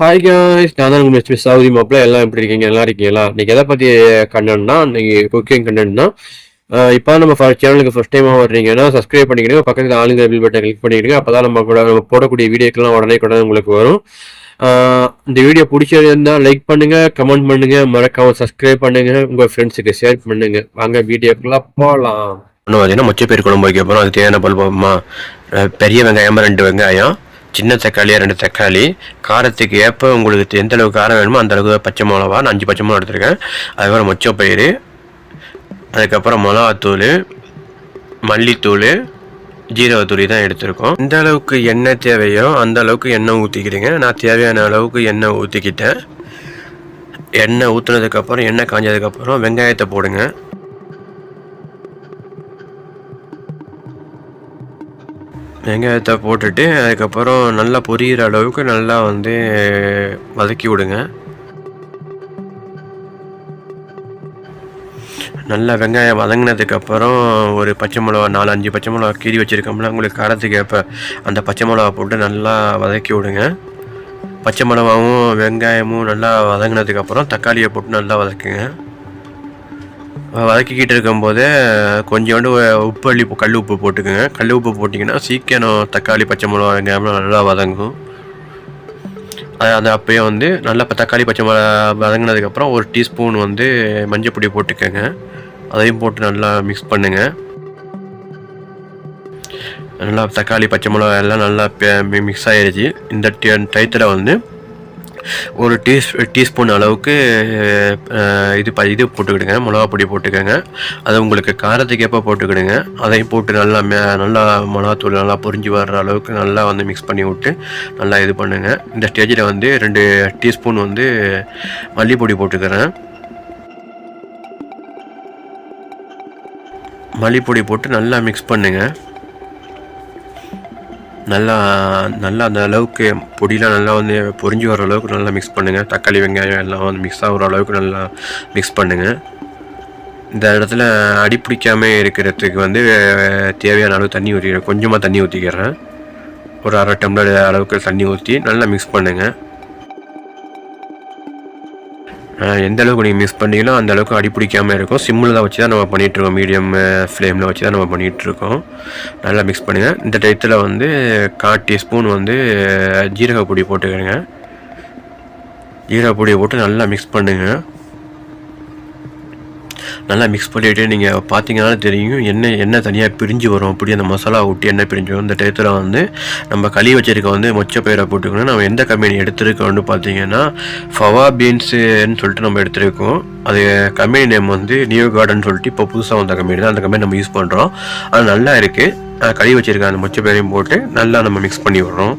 Hi guys நான் தான் உங்கள் மிஸ் சவுதி மாப்பிள்ள. எல்லாம் எப்படி இருக்கீங்க? நல்லா இருக்கீங்களா? இன்றைக்கி எதை பற்றி கண்டென்ட்னா இன்றைக்கி குக்கிங் கண்டென்ட்னா இப்போ நம்ம சேனலுக்கு ஃபஸ்ட் டைமாக வர்றீங்கன்னா சப்ஸ்கிரைப் பண்ணிக்கிறீங்க பக்கத்தில் ஆளுங்க பில் பட்டன் கிளிக் பண்ணிக்கிறீங்க அப்போ தான் நம்ம கூட நம்ம போடக்கூடிய வீடியோக்கெல்லாம் உடனே கூட உங்களுக்கு வரும். இந்த வீடியோ பிடிச்சிருந்தால் லைக் பண்ணுங்கள் கமெண்ட் பண்ணுங்கள் மறக்காமல் சப்ஸ்கிரைப் பண்ணுங்கள் உங்கள் ஃப்ரெண்ட்ஸுக்கு ஷேர் பண்ணுங்கள் வாங்க வீடியோக்கெல்லாம் போகலாம் இன்னும் பார்த்தீங்கன்னா மொச்சப்பயிர் குழம்பு வைக்க போகிறோம் அதுக்கு தேவையான பல்பமா பெரிய வெங்காயமாக ரெண்டு வெங்காயம் சின்ன தக்காளியாக ரெண்டு தக்காளி. காரத்துக்கு ஏற்ப உங்களுக்கு எந்த அளவுக்கு காரம் வேணுமோ அந்த அளவுக்கு பச்சை மிளகா நான் அஞ்சு பச்சை மிளகா எடுத்துருக்கேன். அதுக்கப்புறம் மொச்சப்பயிர் அதுக்கப்புறம் மிளகாத்தூள் மல்லித்தூள் ஜீரகத்தூள் தான் எடுத்திருக்கோம். எந்த அளவுக்கு எண்ணெய் தேவையோ அந்த அளவுக்கு எண்ணெய் ஊற்றிக்கிறீங்க நான் தேவையான அளவுக்கு எண்ணெய் ஊற்றிக்கிட்டேன் எண்ணெய் ஊற்றுனதுக்கப்புறம் எண்ணெய் காஞ்சதுக்கப்புறம் வெங்காயத்தை போடுங்க. வெங்காயத்தை போட்டுட்டு அதுக்கப்புறம் நல்லா பொரியிற அளவுக்கு நல்லா வந்து வதக்கி விடுங்க. நல்லா வெங்காயம் வதங்கினதுக்கப்புறம் ஒரு பச்சை மிளகா நாலு அஞ்சு பச்சை மிளகா கீறி வச்சுருக்கோம்ல உங்களுக்கு காரத்துக்கு ஏற்ப அந்த பச்சை மிளகா போட்டு நல்லா வதக்கி விடுங்க. பச்சை மிளகாவும் வெங்காயமும் நல்லா வதங்கினதுக்கப்புறம் தக்காளியை போட்டு நல்லா வதக்குங்க. வதக்கிக்கிட்டு இருக்கும்போது கொஞ்சோண்டு உப்பு அள்ளி கல் உப்பு போட்டுக்கோங்க. கல் உப்பு போட்டிங்கன்னா சீக்கிரம் தக்காளி பச்சை மிளகா வெங்காயம்லாம் நல்லா வதங்கும். அது அது அப்பயே வந்து நல்லா இப்போ தக்காளி பச்சை மிளகா வதங்கினதுக்கப்புறம் ஒரு டீஸ்பூன் வந்து மஞ்சள் பொடி போட்டுக்கோங்க. அதையும் போட்டு நல்லா மிக்ஸ் பண்ணுங்க. நல்லா தக்காளி பச்சை மிளகா எல்லாம் நல்லா மிக்ஸ் ஆகிடுச்சு இந்த டயத்தில் வந்து ஒரு டீ டீஸ்பூன் அளவுக்கு இது ப இது போட்டுக்கிடுங்க. மிளகா பொடி போட்டுக்கோங்க. அதை உங்களுக்கு காரத்துக்கு எப்போ போட்டுக்கிடுங்க. அதையும் போட்டு நல்லா மே நல்லா மிளகாத்தூள் நல்லா பொரிஞ்சு வர்ற அளவுக்கு நல்லா வந்து மிக்ஸ் பண்ணி விட்டு நல்லா இது பண்ணுங்கள் இந்த ஸ்டேஜில் வந்து ரெண்டு டீஸ்பூன் வந்து மல்லிப்பொடி போட்டுக்கிறேன். மல்லிப்பொடி போட்டு நல்லா மிக்ஸ் பண்ணுங்கள் நல்லா நல்லா அந்த அளவுக்கு பொடியெலாம் நல்லா வந்து பொரிஞ்சு வர அளவுக்கு நல்லா மிக்ஸ் பண்ணுங்கள் தக்காளி வெங்காயம் எல்லாம் வந்து மிக்ஸ் ஆகிற அளவுக்கு நல்லா மிக்ஸ் பண்ணுங்கள் இந்த இடத்துல அடி பிடிக்காம இருக்கிறதுக்கு வந்து தேவையான அளவு தண்ணி ஊற்றிக்கிறேன் கொஞ்சமாக தண்ணி ஊற்றிக்கிறேன் ஒரு அரை டம்ளர் அளவுக்கு தண்ணி ஊற்றி நல்லா மிக்ஸ் பண்ணுங்கள் எந்த அளவுக்கு நீங்கள் மிஸ் பண்ணீங்களோ அந்த அளவுக்கு அடி பிடிக்காமல் இருக்கும். சிம்மில் தான் வச்சு தான் நம்ம பண்ணிகிட்ருக்கோம் மீடியம் ஃப்ளேமில் வச்சு தான் நம்ம பண்ணிகிட்ருக்கோம் நல்லா மிக்ஸ் பண்ணுங்கள் இந்த டயத்தில் வந்து கால் டீஸ்பூன் வந்து ஜீரகப்பொடி ஜீரக பொடி போட்டுக்கிறேங்க ஜீரக பொடியை போட்டு நல்லா மிக்ஸ் பண்ணுங்கள் நல்லா மிக்ஸ் பண்ணிவிட்டு நீங்கள் பார்த்தீங்கனாலும் தெரியும் எண்ணெய் எண்ணெய் தனியாக பிரிஞ்சு வரும். அப்படி அந்த மசாலா ஊட்டி எண்ணெய் பிரிஞ்சு வரும். இந்த டயத்தில் வந்து நம்ம களி வச்சிருக்க வந்து மொச்சப்பயிரை போட்டுக்கணும். நம்ம எந்த கம்பெனி எடுத்திருக்கோம்னு பார்த்தீங்கன்னா ஃபவா பீன்ஸுன்னு சொல்லிட்டு நம்ம எடுத்திருக்கோம். அது கம்பெனி நேம் வந்து நியூ கார்டன் சொல்லிட்டு இப்போ புதுசாக வந்த கம்பெனி தான். அந்த கம்பெனி நம்ம யூஸ் பண்ணுறோம் அது நல்லா இருக்குது களி வச்சிருக்க அந்த மொச்சப்பயிரையும் போட்டு நல்லா நம்ம மிக்ஸ் பண்ணி விடுறோம்.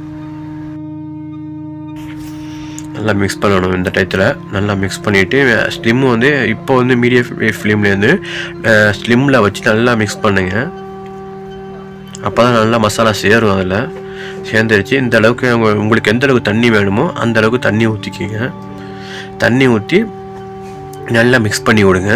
நல்லா மிக்ஸ் பண்ணணும் இந்த டயத்தில் நல்லா மிக்ஸ் பண்ணிவிட்டு ஸ்லிம் வந்து இப்போ வந்து மீடியம் ஃப்ளேம்லேருந்து ஸ்லிம்மில் வச்சு நல்லா மிக்ஸ் பண்ணுங்க. அப்போ தான் நல்லா மசாலா சேரும் அதில். சேர்ந்துருச்சு. இந்த அளவுக்கு உங்களுக்கு எந்த அளவுக்கு தண்ணி வேணுமோ அந்த அளவுக்கு தண்ணி ஊற்றிக்கிங்க தண்ணி ஊற்றி நல்லா மிக்ஸ் பண்ணி விடுங்க.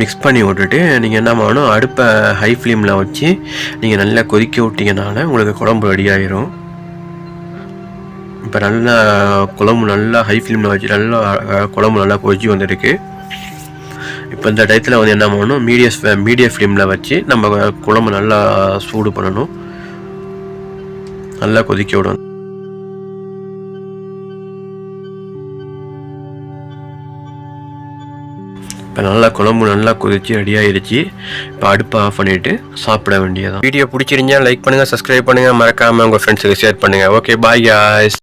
மிக்ஸ் பண்ணி விட்டுட்டு நீங்கள் என்ன பண்ணணும் அடுப்பை ஹை ஃப்ளேமில் வச்சு நீங்கள் நல்லா கொதிக்க விட்டிங்கனால உங்களுக்கு குழம்பு ரெடி ஆயிரும். இப்போ நல்லா குழம்பு நல்லா ஹை ஃப்ளேமில் வச்சு நல்லா குழம்பு நல்லா கொதிச்சு வந்திருக்கு. இப்போ இந்த டயத்தில் வந்து என்ன பண்ணணும் மீடியம் மீடியம் ஃப்ளேமில் வச்சு நம்ம குழம்பு நல்லா சூடு பண்ணணும். நல்லா கொதிக்க விடணும். இப்போ நல்லா குழம்பு நல்லா கொதிச்சு ரெடி ஆயிடுச்சு இப்போ அடுப்பை ஆஃப் பண்ணிட்டு சாப்பிட வேண்டியதான் வீடியோ பிடிச்சிருந்தா லைக் பண்ணுங்கள் சப்ஸ்கிரைப் பண்ணுங்கள் மறக்காமல் உங்கள் ஃப்ரெண்ட்ஸுக்கு ஷேர் பண்ணுங்கள் ஓகே பாய் யாஸ்